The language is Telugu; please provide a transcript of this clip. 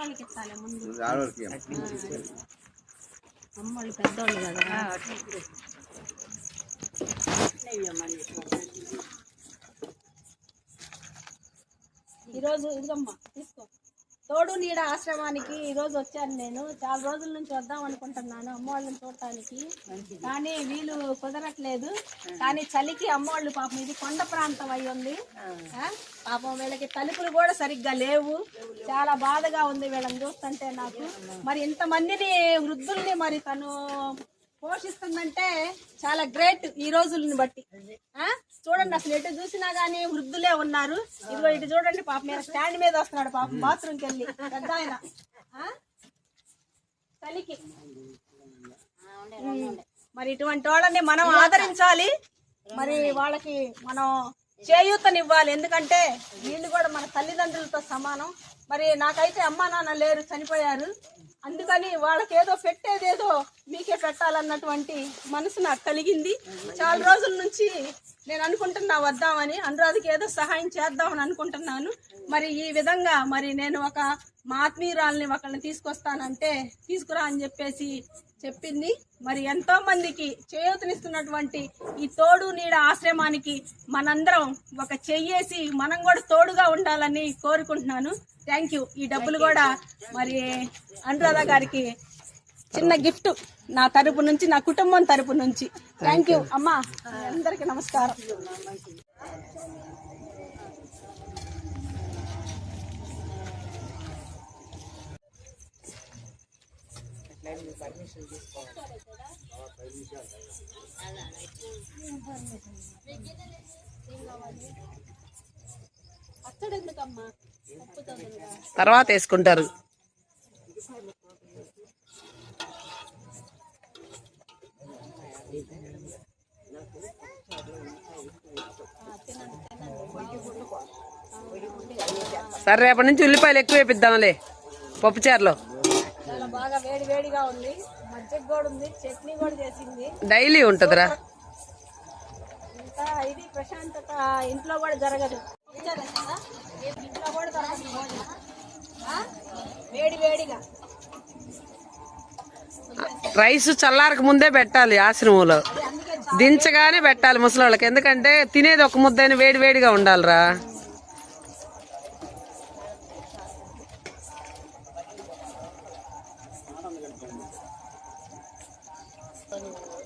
ఆడవాళ్ళకి ఇస్తాలే ముందు. ఆడవాళ్ళకి అమ్మోళ్ళు పెద్దోళ్ళు కదా. ఈరోజు ఇదిగమ్మా తీసుకో. తోడు నీడ ఆశ్రమానికి ఈ రోజు వచ్చాను నేను. చాలా రోజుల నుంచి వద్దాం అనుకుంటున్నాను అమ్మవాళ్ళని చూడటానికి. కానీ వీలు కుదరట్లేదు. కానీ చలికి అమ్మవాళ్ళు పాపం ఇది కొండ ప్రాంతం అయి ఉంది. పాపం వీళ్ళకి తలుపులు కూడా సరిగ్గా లేవు. చాలా బాధగా ఉంది వీళ్ళని చూస్తుంటే నాకు. మరి ఇంతమందిని వృద్ధుల్ని మరి తను పోషిస్తుందంటే చాలా గ్రేట్ ఈ రోజులను బట్టి. చూడండి అసలు ఎటు చూసినా గానీ వృద్ధులే ఉన్నారు. ఇదిగో ఇటు చూడండి పాప మీద స్టాండ్ మీద వస్తున్నాడు పాప బాత్రూమ్కి వెళ్ళి పెద్ద ఆయన. ఆ? చలికి మరి ఇటువంటి వాళ్ళని మనం ఆదరించాలి. మరి వాళ్ళకి మనం చేయూతనివ్వాలి. ఎందుకంటే వీళ్ళు కూడా మన తల్లిదండ్రులతో సమానం. మరి నాకైతే అమ్మా నాన్న లేరు చనిపోయారు. అందుకని వాళ్ళకి ఏదో పెట్టేదేదో మీకే పెట్టాలన్నటువంటి మనసు నాకు కలిగింది. చాలా రోజుల నుంచి నేను అనుకుంటున్నా వద్దామని అనురాధకి ఏదో సహాయం చేద్దామని అనుకుంటున్నాను. మరి ఈ విధంగా మరి నేను ఒక మా ఆత్మీయురాల్ని ఒకళ్ళని తీసుకొస్తానంటే తీసుకురా అని చెప్పేసి చెప్పింది. మరి ఎంతో మందికి చేయూతనిస్తున్నటువంటి ఈ తోడు నీడ ఆశ్రమానికి మనందరం ఒక చెయ్యేసి మనం కూడా తోడుగా ఉండాలని కోరుకుంటున్నాను. థ్యాంక్ యూ ఈ డబ్బులు కూడా మరి అనురాధ గారికి చిన్న గిఫ్ట్ నా తరపు నుంచి నా కుటుంబం తరపు నుంచి. థ్యాంక్ యూ అమ్మా అందరికి నమస్కారం. తర్వాత వేసుకుంటారు. సరే రేపటి నుంచి ఉల్లిపాయలు ఎక్కువ వేపిద్దాంలే. పప్పుచారులో చాలా బాగా వేడి వేడిగా ఉంది. మజ్జిగ కూడా ఉంది చట్నీ కూడా చేసింది. డైలీ ఉంటుందిరా. ఇంకా ఇది ప్రశాంతత ఇంట్లో కూడా జరగదు. రైస్ చల్లారక ముందే పెట్టాలి ఆశ్రమంలో. దించగానే పెట్టాలి ముసలోళ్ళకి. ఎందుకంటే తినేది ఒక ముద్దైన వేడి వేడిగా ఉండాలిరా. Thank